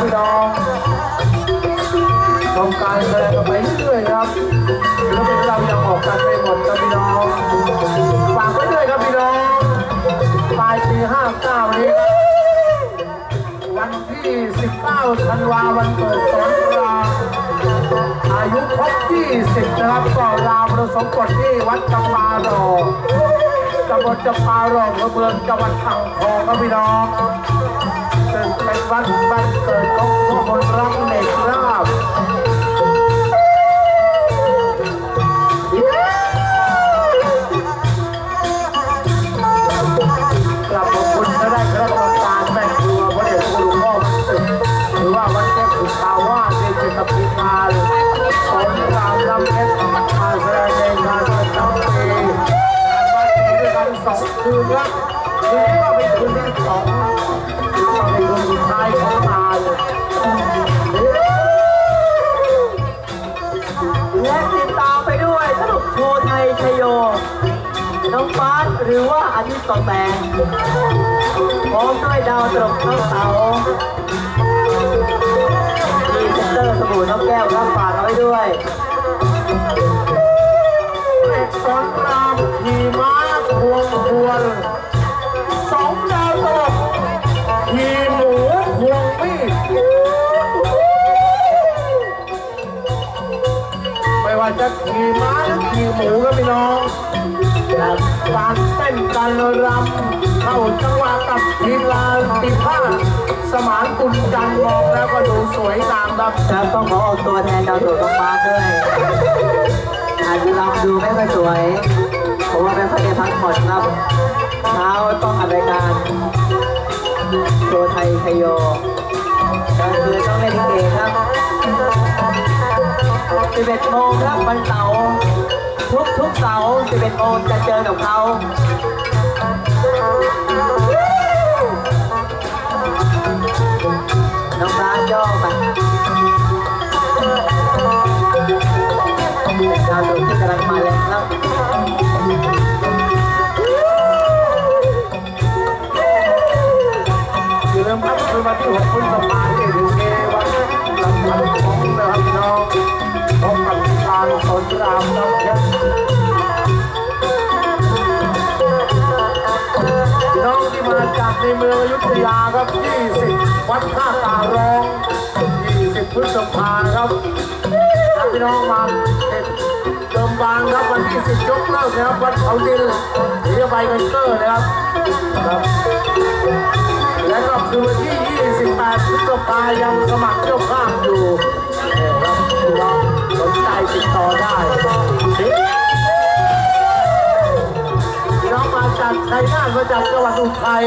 พี่น้องต้อการแสดงกันไปเรื่อยครับแล้วเป็นเราจะออกกันไปหมดครับพี่น้องฝากไว้ด้อยครับพี่น้องปลายปีห้าเก้านี้วันที่สิบเก้าธันวาวันเกิดสงกรานอายุครบยี่สิบนะครับก่อนลาประสมกฎที่วัดจำปาดอกตำบลจำปาดอกอำเภอเมืองจังหวัดอ่างทองครับพี่น้อง ซึ่งเป็นวัดบ้านเกิดของพวกคนรักเด็กราบกลับขอบคุณก็ได้คณะกรรมการแม่ครัวพระเดชพระคุณหลวงพ่อพระสึกหรือว่าวัดแก้วสุขาวาสเดชตพิการสอนรามนำเพชรมาแสดงในงานประจำปีงานวัดมีด้วยกันสองคืนครับคืนนี้ก็เป็นคืนที่สอง เป็นคนสุดท้ายของงานและติดตามไปด้วยสนุกโชว์ไทยชโย น้องฟาหรือว่าอาทิตย์สองแบงพร้อมด้วยดาวตกน้องเต๋ามีเซนเตอร์สบู่น้องแก้วรับฝากเอาไว้ด้วยเอกสอนรามขี่ม้าควงควร จะขี่ม้าหรือขี่หมูก็พี่น้องการเต้นการรำเข้าจังหวะกับทีลาติผ้าสมานกุลจันทร์มองแล้วก็ดูสวยงามครับครับต้องขอออกตัวแทนดาวตลกน้องฟาสด้วย อาจจะลำดูไม่ค่อยสวยเพราะว่าไม่ค่อยได้พักผ่อนครับเช้าต้องอัดรายการโชว์ไทยชโยกล 11โมงครับวันเสาร์ทุกทุกๆเสาร์11โมงจะเจอกับเขาน้องร้านย่อไปดาวดวงที่กำลังมาแรงครับอย่าลืมครับคือวันที่6พฤษภาคมที่ถึง เมืองอยุธยาครับ 20 วัดท่าตาร้อง 20 พฤษภาครับถ้าพี่น้องมาเด็ดเดิมบางครับวันที่10ยกเลิกนะครับวัดเขาดินหรือใบเบเกอร์นะครับครับและก็คือวันที่ 28 พฤษภายังสมัครเจ้าภาพอยู่ครับพี่น้องสนใจติดต่อได้พี่น้องมาจากชัยนาทมาจากจังหวัดอุทัย